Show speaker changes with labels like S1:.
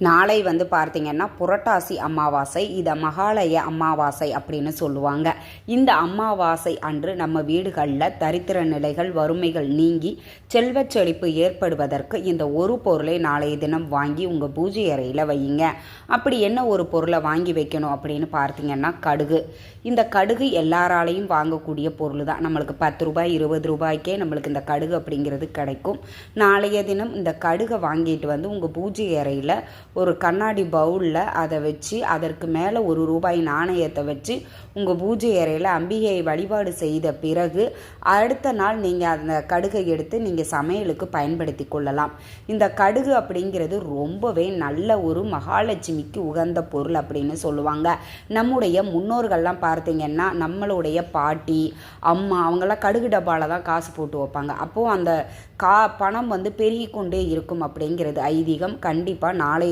S1: நாளை வந்து பார்த்தீங்கன்னா புரட்டாசி அமாவாசை இதை மகாலய அமாவாசை அப்படின்னு சொல்லுவாங்க. இந்த அமாவாசை அன்று நம்ம வீடுகளில் தரித்திர நிலைகள் வறுமைகள் நீங்கி செல்வச் செழிப்பு ஏற்படுவதற்கு இந்த ஒரு பொருளை நாளைய தினம் வாங்கி உங்கள் பூஜை அறையில் வையுங்க. அப்படி என்ன ஒரு பொருளை வாங்கி வைக்கணும் அப்படின்னு பார்த்தீங்கன்னா கடுகு. இந்த கடுகு எல்லாராலையும் வாங்கக்கூடிய பொருள் தான் நம்மளுக்கு பத்து ரூபாய் இருபது ரூபாய்க்கே நம்மளுக்கு இந்த கடுகு அப்படிங்கிறது கிடைக்கும். நாளைய தினம் இந்த கடுகை வாங்கிட்டு வந்து உங்கள் பூஜை அறையில் ஒரு கண்ணாடி பவுலில் அதை வச்சு அதற்கு மேலே ஒரு ரூபாய் நாணயத்தை வச்சு உங்கள் பூஜை அறையில் அம்பிகையை வழிபாடு செய்த பிறகு அடுத்த நாள் நீங்கள் அந்த கடுகை எடுத்து நீங்கள் சமையலுக்கு பயன்படுத்தி கொள்ளலாம். இந்த கடுகு அப்படிங்கிறது ரொம்பவே நல்ல ஒரு மகாலட்சுமிக்கு உகந்த பொருள் அப்படின்னு சொல்லுவாங்க. நம்முடைய முன்னோர்கள்லாம் பார்த்தீங்கன்னா நம்மளுடைய பாட்டி அம்மா அவங்களாம் கடுகு டப்பாவில் தான் காசு போட்டு வைப்பாங்க. அப்போது அந்த கா பணம் வந்து பெருகி கொண்டே இருக்கும் அப்படிங்கிறது ஐதீகம். கண்டிப்பாக நாளை